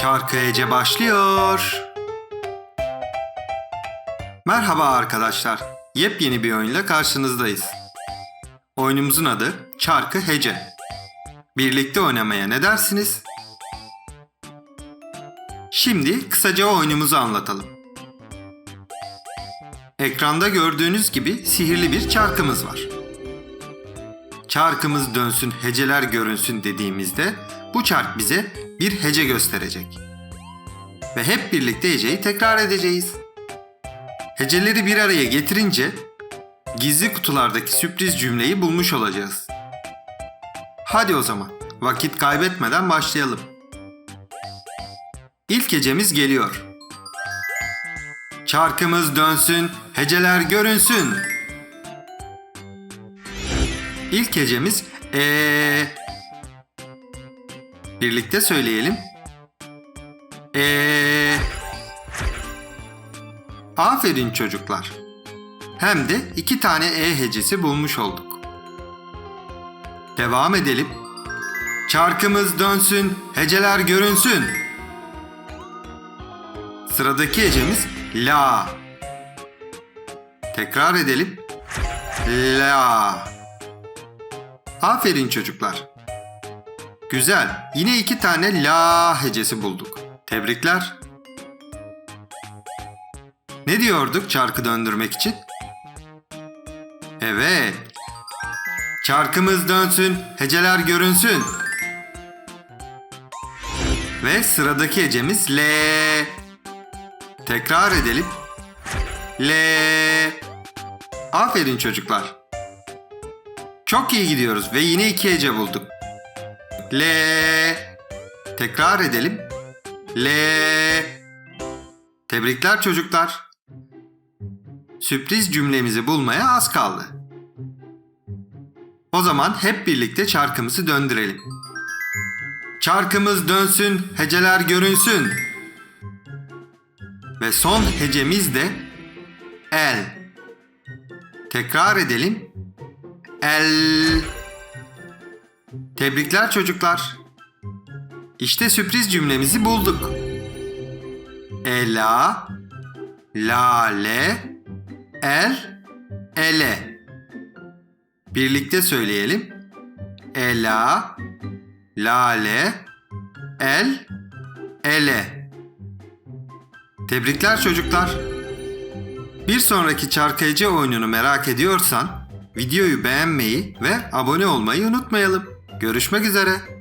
Çarkı Ece başlıyor. Merhaba arkadaşlar. Yepyeni bir oyunla karşınızdayız. Oyunumuzun adı Çarkı Hece. Birlikte oynamaya ne dersiniz? Şimdi kısaca oyunumuzu anlatalım. Ekranda gördüğünüz gibi sihirli bir çarkımız var. Çarkımız dönsün, heceler görünsün dediğimizde bu çark bize bir hece gösterecek. Ve hep birlikte heceyi tekrar edeceğiz. Heceleri bir araya getirince gizli kutulardaki sürpriz cümleyi bulmuş olacağız. Hadi o zaman vakit kaybetmeden başlayalım. İlk hecemiz geliyor. Çarkımız dönsün, heceler görünsün. İlk hecemiz E. Birlikte söyleyelim. E. Aferin çocuklar. Hem de iki tane E hecesi bulmuş olduk. Devam edelim. Çarkımız dönsün, heceler görünsün. Sıradaki hecemiz La. Tekrar edelim. La. Aferin çocuklar. Güzel. Yine iki tane la hecesi bulduk. Tebrikler. Ne diyorduk çarkı döndürmek için? Evet. Çarkımız dönsün, heceler görünsün. Ve sıradaki hecemiz L. Tekrar edelim. L. Aferin çocuklar. Çok iyi gidiyoruz ve yine iki hece bulduk. L. Tekrar edelim. L. Tebrikler çocuklar. Sürpriz cümlemizi bulmaya az kaldı. O zaman hep birlikte çarkımızı döndürelim. Çarkımız dönsün, heceler görünsün. Ve son hecemiz de el. Tekrar edelim. El. Tebrikler çocuklar. İşte sürpriz cümlemizi bulduk. Ela, lale, el, ele. Birlikte söyleyelim. Ela, lale, el, ele. Tebrikler çocuklar. Bir sonraki çarkıcı oyununu merak ediyorsan videoyu beğenmeyi ve abone olmayı unutmayalım. Görüşmek üzere.